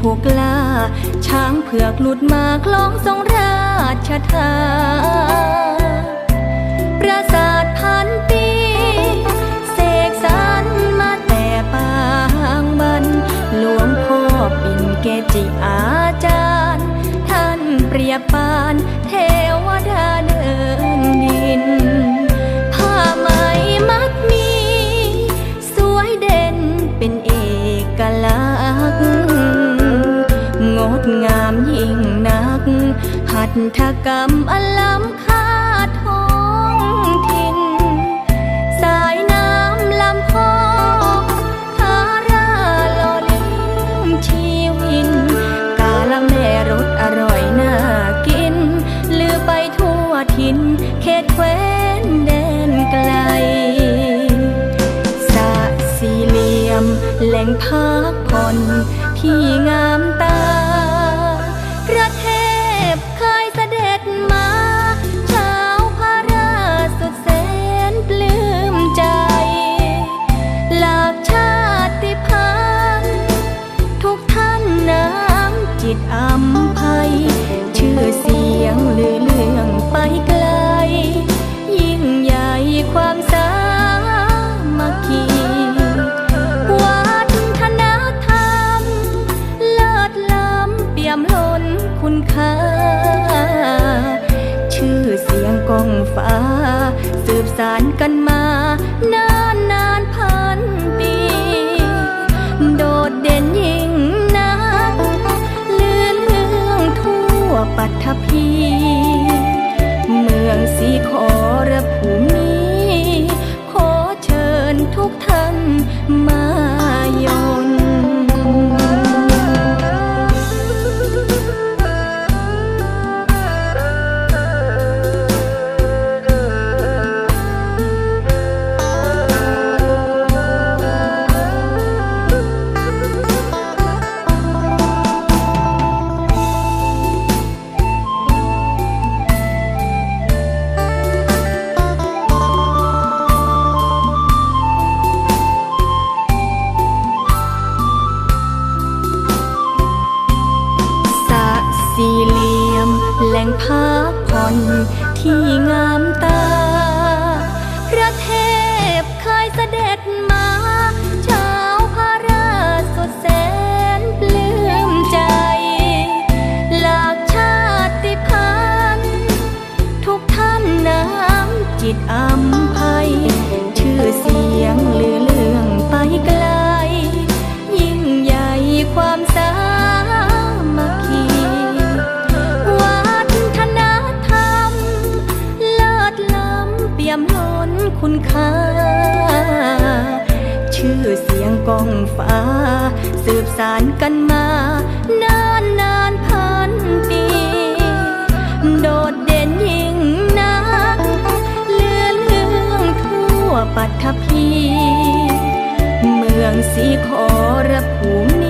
ผู้กล้า ช้างเผือกหลุดมาคล้องทรงราชทาปราสาทพันปีเสกสรรมาแต่ปางบัน หลวงพ่อปิ่นเกจิอาจารย์ ท่านเปรียบปานเทวดาเดินดิน ผ้าไหมมัดมี สวยเด่นเป็นเอกลักษณ์ ดงามยิ่งนัก หัตถกรรมอลัมค่าท้องถิ่นสายน้ำลำพองทาราลอเลี้ยงชีวิน กาละแม่รสอร่อยน่ากิน ลือไปทั่วทิ่นเขตแคว้นแดนไกลสะสี่เหลี่ยมแหล่งพักผ่อนที่งามตา กองฟ้า สืบสานกันมานานนานพันปี โดดเด่นยิ่งนักเลื่อนเรื่องทั่วปัทภี งพักผ่อนที่งามตา พระเทพเคยเสด็จ คุณค่า ชื่อเสียงกองฟ้า สืบสานกันมา นานนานพันปี โดดเด่นยิ่งนัก เลื่อนเรื่องทั่วปัทภี เมืองสีขอรภูมิ